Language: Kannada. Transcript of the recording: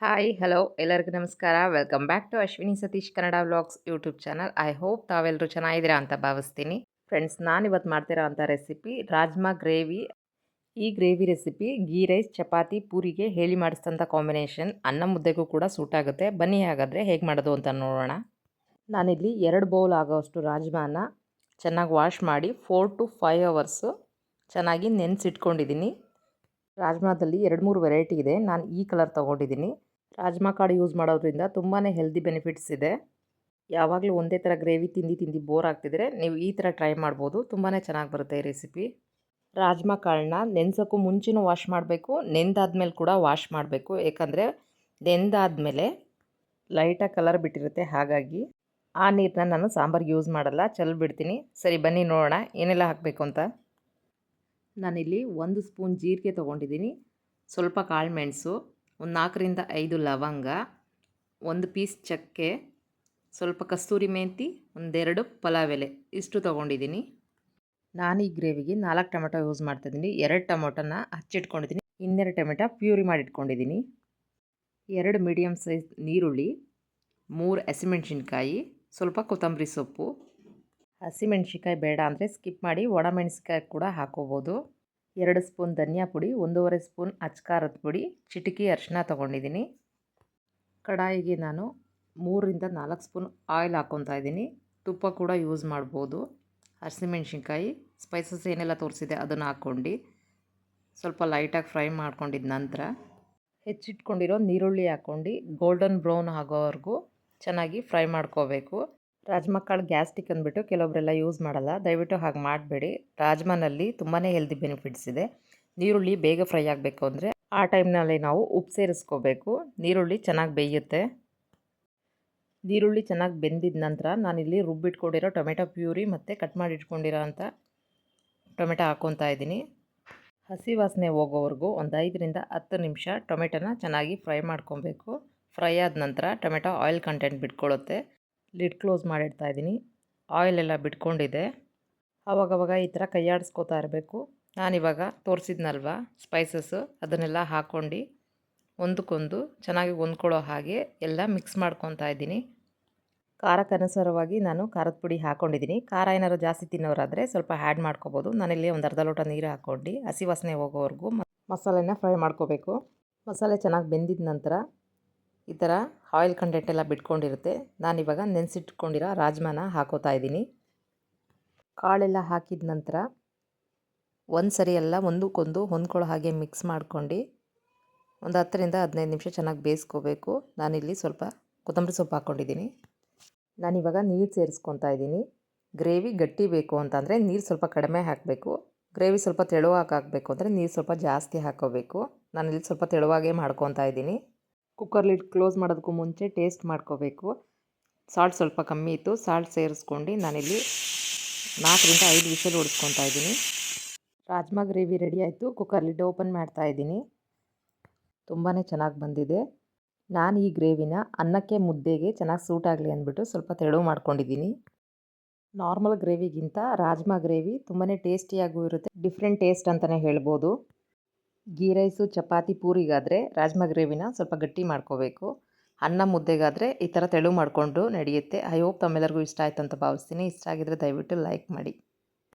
ಹಾಯ್ ಹಲೋ ಎಲ್ಲರಿಗೂ ನಮಸ್ಕಾರ. Welcome back to Ashwini Satish Kannada vlogs YouTube channel I hope ತಾವೆಲ್ಲರೂ ಚೆನ್ನಾಗಿದ್ದೀರಾ ಅಂತ ಭಾವಿಸ್ತೀನಿ. ಫ್ರೆಂಡ್ಸ್ ನಾನು ಇವತ್ತು ಮಾಡ್ತಿರೋ ಅಂಥ ರೆಸಿಪಿ ರಾಜ್ಮಾ ಗ್ರೇವಿ ಈ gravy recipe ghee rice chapati, ಪೂರಿಗೆ, ಹೇಳಿ ಮಾಡಿಸಿದಂಥ ಕಾಂಬಿನೇಷನ್ ಅನ್ನ ಮುದ್ದೆಗೂ ಕೂಡ ಸೂಟ್ ಆಗುತ್ತೆ. ಬನ್ನಿ ಹಾಗಾದರೆ ಹೇಗೆ ಮಾಡೋದು ಅಂತ ನೋಡೋಣ. ನಾನಿಲ್ಲಿ ಎರಡು ಬೌಲ್ ಆಗೋಷ್ಟು ರಾಜ್ಮಾನ ಚೆನ್ನಾಗಿ ವಾಶ್ ಮಾಡಿ ಫೋರ್ ಟು ಫೈವ್ ಅವರ್ಸು ಚೆನ್ನಾಗಿ ನೆನೆಸಿಟ್ಕೊಂಡಿದ್ದೀನಿ. ರಾಜ್ಮಾದಲ್ಲಿ ಎರಡು ಮೂರು ವೆರೈಟಿ ಇದೆ. ನಾನು ಈ ಕಲರ್ ತೊಗೊಂಡಿದ್ದೀನಿ. ರಾಜ್ಮಾ ಕಾಳು ಯೂಸ್ ಮಾಡೋದ್ರಿಂದ ತುಂಬಾ ಹೆಲ್ದಿ ಬೆನಿಫಿಟ್ಸ್ ಇದೆ. ಯಾವಾಗಲೂ ಒಂದೇ ಥರ ಗ್ರೇವಿ ತಿಂದು ತಿಂದು ಬೋರ್ ಆಗ್ತಿದ್ರೆ ನೀವು ಈ ಥರ ಟ್ರೈ ಮಾಡ್ಬೋದು. ತುಂಬಾ ಚೆನ್ನಾಗಿ ಬರುತ್ತೆ ಈ ರೆಸಿಪಿ ರಾಜ್ಮಾ ಕಾಳನ್ನ ನೆನೆಸೋಕ್ಕೂ ಮುಂಚೆನೂ ವಾಶ್ ಮಾಡಬೇಕು, ನೆಂದಾದ್ಮೇಲೆ ಕೂಡ ವಾಶ್ ಮಾಡಬೇಕು. ಯಾಕಂದರೆ ನೆಂದಾದ್ಮೇಲೆ ಲೈಟಾಗಿ ಕಲರ್ ಬಿಟ್ಟಿರುತ್ತೆ ಹಾಗಾಗಿ ಆ ನೀರನ್ನ ನಾನು ಸಾಂಬಾರ್ಗೆ ಯೂಸ್ ಮಾಡಲ್ಲ. ಚೆಲ್ ಬಿಡ್ತೀನಿ. ಸರಿ, ಬನ್ನಿ ನೋಡೋಣ. ಏನೆಲ್ಲ ಹಾಕಬೇಕು ಅಂತ? ನಾನಿಲ್ಲಿ ಒಂದು ಸ್ಪೂನ್ ಜೀರಿಗೆ ತೊಗೊಂಡಿದ್ದೀನಿ. ಸ್ವಲ್ಪ ಕಾಳುಮೆಣಸು ಒಂದು ನಾಲ್ಕರಿಂದ ಐದು ಲವಂಗ, ಒಂದು ಪೀಸ್ ಚಕ್ಕೆ, ಸ್ವಲ್ಪ ಕಸ್ತೂರಿ ಮೆಂತಿ, ಒಂದೆರಡು ಪಲಾವ್ ಎಲೆ ಇಷ್ಟು ತೊಗೊಂಡಿದ್ದೀನಿ. ನಾನು ಈ ಗ್ರೇವಿಗೆ ನಾಲ್ಕು ಟೊಮೆಟೊ ಯೂಸ್ ಮಾಡ್ತಾಯಿದ್ದೀನಿ ಎರಡು ಟೊಮೆಟೊನ ಹಚ್ಚಿಟ್ಕೊಂಡಿದ್ದೀನಿ. ಇನ್ನೆರಡು ಟೊಮೆಟೊ ಪ್ಯೂರಿ ಮಾಡಿಟ್ಕೊಂಡಿದ್ದೀನಿ. ಎರಡು ಮೀಡಿಯಮ್ ಸೈಜ್ ನೀರುಳ್ಳಿ, ಮೂರು ಹಸಿಮೆಣ್ಸಿನ್ಕಾಯಿ, ಸ್ವಲ್ಪ ಕೊತ್ತಂಬರಿ ಸೊಪ್ಪು. ಹಸಿಮೆಣ್ಸಿನ್ಕಾಯಿ ಬೇಡ ಅಂದರೆ ಸ್ಕಿಪ್ ಮಾಡಿ ಒಣಮೆಣಸಿನ್ಕಾಯಿ ಕೂಡ ಹಾಕೋಬೋದು. ಎರಡು ಸ್ಪೂನ್ ಧನಿಯಾ ಪುಡಿ, ಒಂದೂವರೆ ಸ್ಪೂನ್ ಅಚ್ಕಾರದ ಪುಡಿ, ಚಿಟಿಕಿ ಅರಿಶಿನ ತೊಗೊಂಡಿದ್ದೀನಿ. ಕಡಾಯಿಗೆ ನಾನು ಮೂರರಿಂದ ನಾಲ್ಕು ಸ್ಪೂನ್ ಆಯಿಲ್ ಹಾಕ್ಕೊತಾ ಇದ್ದೀನಿ. ತುಪ್ಪ ಕೂಡ ಯೂಸ್ ಮಾಡ್ಬೋದು. ಹಸಿಮೆಣ್ಸಿನ್ಕಾಯಿ, ಸ್ಪೈಸಸ್ ಏನೆಲ್ಲ ತೋರಿಸಿದೆ ಅದನ್ನು ಹಾಕ್ಕೊಂಡು ಸ್ವಲ್ಪ ಲೈಟಾಗಿ ಫ್ರೈ ಮಾಡ್ಕೊಂಡಿದ್ದ ನಂತರ ಹೆಚ್ಚಿಟ್ಕೊಂಡಿರೋ ನೀರುಳ್ಳಿ ಹಾಕ್ಕೊಂಡು, ಗೋಲ್ಡನ್ ಬ್ರೌನ್ ಆಗೋವರೆಗೂ ಚೆನ್ನಾಗಿ ಫ್ರೈ ಮಾಡ್ಕೋಬೇಕು. ರಾಜ್ಮಾ ಗ್ಯಾಸ್ಟಿಕ್ ಅಂದ್ಬಿಟ್ಟು ಕೆಲವೊಬ್ಬರೆಲ್ಲ ಯೂಸ್ ಮಾಡಲ್ಲ. ದಯವಿಟ್ಟು ಹಾಗೆ ಮಾಡಬೇಡಿ. ರಾಜ್ಮಾನಲ್ಲಿ ತುಂಬಾ ಹೆಲ್ದಿ ಬೆನಿಫಿಟ್ಸ್ ಇದೆ. ನೀರುಳ್ಳಿ ಬೇಗ ಫ್ರೈ ಆಗಬೇಕು ಅಂದರೆ ಆ ಟೈಮ್ನಲ್ಲಿ ನಾವು ಉಪ್ಪು ಸೇರಿಸ್ಕೋಬೇಕು. ನೀರುಳ್ಳಿ ಚೆನ್ನಾಗಿ ಬೇಯುತ್ತೆ. ನೀರುಳ್ಳಿ ಚೆನ್ನಾಗಿ ಬೆಂದಿದ ನಂತರ ನಾನಿಲ್ಲಿ ರುಬ್ಬಿಟ್ಕೊಂಡಿರೋ ಟೊಮೆಟೊ ಪ್ಯೂರಿ ಮತ್ತು ಕಟ್ ಮಾಡಿ ಇಟ್ಕೊಂಡಿರೋ ಅಂಥ ಟೊಮೆಟೊ ಹಾಕ್ಕೊತಾ ಇದ್ದೀನಿ. ಹಸಿ ವಾಸನೆ ಹೋಗೋವರೆಗೂ ಒಂದು ಐದರಿಂದ ಹತ್ತು ನಿಮಿಷ ಟೊಮೆಟೊನ ಚೆನ್ನಾಗಿ ಫ್ರೈ ಮಾಡ್ಕೊಬೇಕು. ಫ್ರೈ ಆದ ನಂತರ ಟೊಮೆಟೊ ಆಯಿಲ್ ಕಂಟೆಂಟ್ ಬಿಟ್ಕೊಳ್ಳುತ್ತೆ ಲಿಡ್ ಕ್ಲೋಸ್ ಮಾಡಿಡ್ತಾ ಇದ್ದೀನಿ. ಆಯಿಲೆಲ್ಲ ಬಿಟ್ಕೊಂಡಿದೆ. ಆವಾಗವಾಗ ಈ ಥರ ಕೈಯಾಡಿಸ್ಕೋತಾ ಇರಬೇಕು. ನಾನಿವಾಗ ತೋರಿಸಿದ್ನಲ್ವ ಸ್ಪೈಸಸ್ಸು ಅದನ್ನೆಲ್ಲ ಹಾಕ್ಕೊಂಡು ಒಂದಕ್ಕೊಂದು ಚೆನ್ನಾಗಿ ಹೊಂದ್ಕೊಳ್ಳೋ ಹಾಗೆ ಎಲ್ಲ ಮಿಕ್ಸ್ ಮಾಡ್ಕೊತಾ ಇದ್ದೀನಿ. ಖಾರಕ್ಕನುಸಾರವಾಗಿ ನಾನು ಖಾರದ ಪುಡಿ ಹಾಕ್ಕೊಂಡಿದ್ದೀನಿ ಖಾರ ಏನಾದ್ರು ಜಾಸ್ತಿ ತಿನ್ನೋರಾದರೆ ಸ್ವಲ್ಪ ಆ್ಯಡ್ ಮಾಡ್ಕೋಬೋದು. ನಾನಿಲ್ಲಿ ಒಂದು ಅರ್ಧ ಲೋಟ ನೀರು ಹಾಕ್ಕೊಂಡು ಹಸಿ ವಾಸನೆ ಹೋಗೋವರೆಗೂ ಮಸಾಲೆನ ಫ್ರೈ ಮಾಡ್ಕೋಬೇಕು. ಮಸಾಲೆ ಚೆನ್ನಾಗಿ ಬೆಂದಿದ ನಂತರ ಈ ಥರ ಆಯಿಲ್ ಕಂಟೆಂಟ್ ಎಲ್ಲ ಬಿಟ್ಕೊಂಡಿರುತ್ತೆ. ನಾನಿವಾಗ ನೆನೆಸಿಟ್ಕೊಂಡಿರೋ ರಾಜ್ಮಾನ ಹಾಕೋತಾ ಇದ್ದೀನಿ. ಕಾಳೆಲ್ಲ ಹಾಕಿದ ನಂತರ ಒಂದು ಸರಿ ಎಲ್ಲ ಒಂದಕ್ಕೊಂದು ಹೊಂದ್ಕೊಳ್ಳೋ ಹಾಗೆ ಮಿಕ್ಸ್ ಮಾಡ್ಕೊಂಡು ಒಂದು ಹತ್ತರಿಂದ ಹದಿನೈದು ನಿಮಿಷ ಚೆನ್ನಾಗಿ ಬೇಯಿಸ್ಕೋಬೇಕು. ನಾನಿಲ್ಲಿ ಸ್ವಲ್ಪ ಕೊತ್ತಂಬರಿ ಸೊಪ್ಪು ಹಾಕ್ಕೊಂಡಿದ್ದೀನಿ. ನಾನಿವಾಗ ನೀರು ಸೇರಿಸ್ಕೊತಾ ಇದ್ದೀನಿ. ಗ್ರೇವಿ ಗಟ್ಟಿ ಬೇಕು ಅಂತಂದರೆ ನೀರು ಸ್ವಲ್ಪ ಕಡಿಮೆ ಹಾಕಬೇಕು. ಗ್ರೇವಿ ಸ್ವಲ್ಪ ತೆಳುವಾಗಿ ಹಾಕಬೇಕು ಅಂದರೆ ನೀರು ಸ್ವಲ್ಪ ಜಾಸ್ತಿ ಹಾಕೋಬೇಕು ನಾನಿಲ್ಲಿ ಸ್ವಲ್ಪ ತೆಳುವಾಗೇ ಮಾಡ್ಕೊತಾ ಇದ್ದೀನಿ. ಕುಕ್ಕರ್ ಲಿಡ್ ಕ್ಲೋಸ್ ಮಾಡೋದಕ್ಕೂ ಮುಂಚೆ ಟೇಸ್ಟ್ ಮಾಡ್ಕೋಬೇಕು. ಸಾಲ್ಟ್ ಸ್ವಲ್ಪ ಕಮ್ಮಿ ಇತ್ತು. ಸಾಲ್ಟ್ ಸೇರಿಸ್ಕೊಂಡು ನಾನಿಲ್ಲಿ ನಾಲ್ಕರಿಂದ ಐದು ವಿಷಲ್ ಹೊಡಿಸ್ಕೊತಾ ಇದ್ದೀನಿ. ರಾಜ್ಮಾ ಗ್ರೇವಿ ರೆಡಿ ಆಯಿತು. ಕುಕ್ಕರ್ ಲಿಡ್ ಓಪನ್ ಮಾಡ್ತಾ ಇದ್ದೀನಿ. ತುಂಬಾ ಚೆನ್ನಾಗಿ ಬಂದಿದೆ. ನಾನು ಈ ಗ್ರೇವಿನ ಅನ್ನಕ್ಕೆ ಮುದ್ದೆಗೆ ಚೆನ್ನಾಗಿ ಸೂಟ್ ಆಗಲಿ ಅಂದ್ಬಿಟ್ಟು ಸ್ವಲ್ಪ ತೆಳು ಮಾಡ್ಕೊಂಡಿದ್ದೀನಿ. ನಾರ್ಮಲ್ ಗ್ರೇವಿಗಿಂತ ರಾಜ್ಮಾ ಗ್ರೇವಿ ತುಂಬಾ ಟೇಸ್ಟಿಯಾಗೂ ಇರುತ್ತೆ. ಡಿಫ್ರೆಂಟ್ ಟೇಸ್ಟ್ ಅಂತಲೇ ಹೇಳ್ಬೋದು. ಗೀ ರೈಸು, ಚಪಾತಿ, ಪೂರಿಗಾದರೆ ರಾಜ್ಮಾ ಗ್ರೇವಿನ ಸ್ವಲ್ಪ ಗಟ್ಟಿ ಮಾಡ್ಕೋಬೇಕು. ಅನ್ನ ಮುದ್ದೆಗಾದರೆ ಈ ಥರ ತೆಳು ಮಾಡಿಕೊಂಡು ನಡೆಯುತ್ತೆ. ಐ ಹೋಪ್ ತಮ್ಮೆಲ್ಲರಿಗೂ ಇಷ್ಟ ಆಯ್ತು ಅಂತ ಭಾವಿಸ್ತೀನಿ. ಇಷ್ಟ ಆಗಿದ್ದರೆ ದಯವಿಟ್ಟು ಲೈಕ್ ಮಾಡಿ.